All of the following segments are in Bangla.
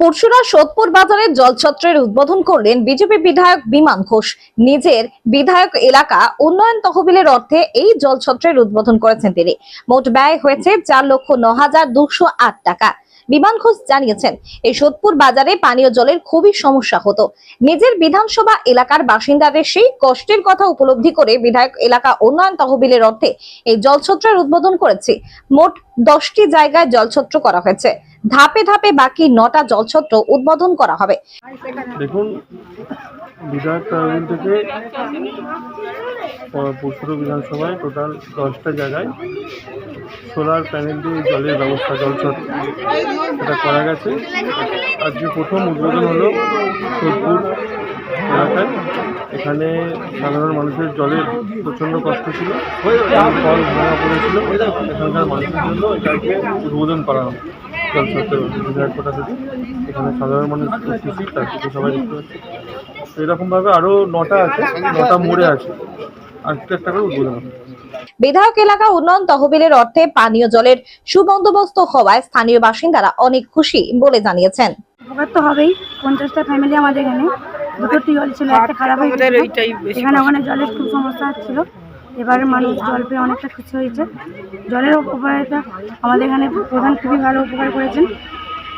পরশুরা সোদপুর বাজারে জলছত্রের উদ্বোধন করলেন বিজেপি বিধায়ক বিমান ঘোষ। নিজের বিধায়ক এলাকা উন্নয়ন তহবিলের অর্থে এই জলছত্রের উদ্বোধন করেছেন তিনি। মোট ব্যয় হয়েছে চার লক্ষ ন হাজার দুশো আট টাকা। বিমান ঘোষ জানিয়েছেন, এই সোদপুর বাজারে পানীয় জলের খুবই সমস্যা হতো। নিজের বিধানসভা এলাকার বাসিন্দাদের সেই কষ্টের কথা উপলব্ধি করে বিধায়ক এলাকা উন্নয়ন তহবিলের অর্থে এই জলছত্রের উদ্বোধন করেছে। মোট দশটি জায়গায় জলছত্র করা হয়েছে। ধাপে ধাপে বাকি নটা জলছত্র উদ্বোধন করা হবে। দেখুন, বিধায়ক থেকে পরশুর বিধানসভায় টোটাল দশটা জায়গায় সোলার প্যানেল দিয়ে জলের ব্যবস্থা জলছট এটা করা গেছে। আজকে প্রথম উদ্বোধন হলো সোদপুর এলাকায়। এখানে সাধারণ মানুষের জলের প্রচণ্ড কষ্ট ছিল ফল ভাঙা পড়েছিল। এখানকার মানুষের জন্য এটাকে উদ্বোধন করা কোটা থেকে। এখানে সাধারণ মানুষ খুশি তার সবাই দেখতে পাচ্ছি। এরকমভাবে আরও নটা আছে, নটা মোড়ে আছে। বিধায়ক এলাকা উন্নয়ন তহবিলের অর্থে পানীয় জলের সুবন্দোবস্ত হওয়ায় স্থানীয় বাসিন্দারা অনেক খুশি বলে জানিয়েছেন। উপকার তো হবেই। পঞ্চাশটা ফ্যামিলি আমাদের এখানে। দুটো টিউবওয়েল ছিল একটা খারাপ হয়ে এখানে ওখানে জলের খুব সমস্যা হচ্ছিল। এবারে মানুষ জল পেয়ে অনেকটা খুশি হয়েছে। জলের উপকারিতা আমাদের এখানে প্রধান খুবই ভালো উপকার করেছেন।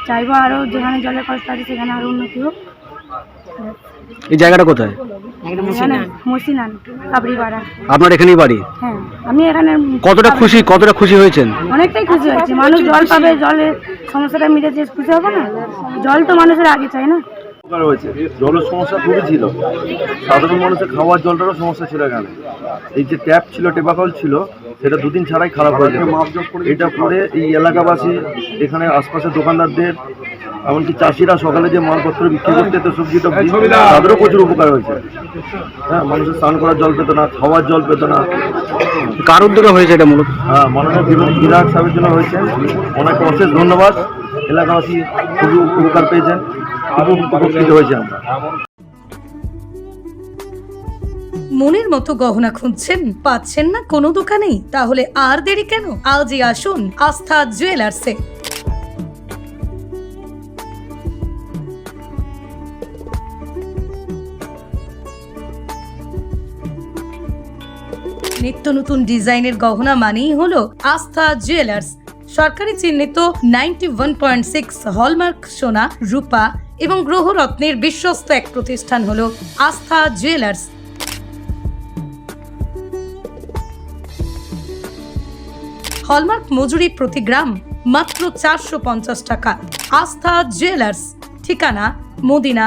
চাইব আরও যেখানে জলের কষ্ট আছে সেখানে আরও উন্নতি হোক। এই জায়গাটা কোথায়? মসিনান। কাবড়িপাড়া আপনার এখানেই বাড়ি? হ্যাঁ আমি এখানে কতটা খুশি কতটা খুশি হয়েছেন? অনেকটাই খুশি হয়েছে। মানুষ জল পাবে জলের সমস্যাটা মিটেছে খুশি হবে না? জল তো মানুষের আগে চাই না? উপকার হয়েছে। জলের সমস্যা খুবই ছিল। সাধারণ মানুষের খাওয়ার জলটারও সমস্যা ছিল এখানে। এই যে ট্যাপ ছিল টেপাকল ছিল সেটা দুদিন ছাড়াই খারাপ হয়ে যেত। এটা করে এই এলাকাবাসী এখানে আশপাশের দোকানদারদের এমনকি চাষিরা সকালে যে মালপত্র বিক্রি করতে তো সবজি টবজি তাদেরও প্রচুর উপকার হয়েছে। হ্যাঁ মানুষের স্নান করার জল পেতো না খাওয়ার জল পেতো না। কার উদ্যোগে হয়েছে এটা মূলত? হ্যাঁ মাননীয় বিধায়ক বিধায়ক সাহেবের জন্য হয়েছে। ওনাকে অশেষ ধন্যবাদ। এলাকাবাসী খুবই উপকার পেয়েছেন খুবই উপকৃত হয়েছে আমরা। মনের মতো গহনা খুঁজছেন পাচ্ছেন না কোনো দোকানেই? তাহলে আর দেরি কেন? আজই আসুন আস্থা জুয়েলার্সে। নিত্য নতুন ডিজাইনের গহনা মানেই হলো আস্থা জুয়েলার্স সরকারি চিহ্নিত ninety one point six hallmark সোনা, রূপা এবং গ্রহরত্নের বিশ্বস্ত এক প্রতিষ্ঠান হলো আস্থা জুয়েলার্স হলমার্ক মজুরি প্রতি গ্রাম মাত্র চারশো পঞ্চাশ টাকা। আস্থা জুয়েলার্স ঠিকানা, মদিনা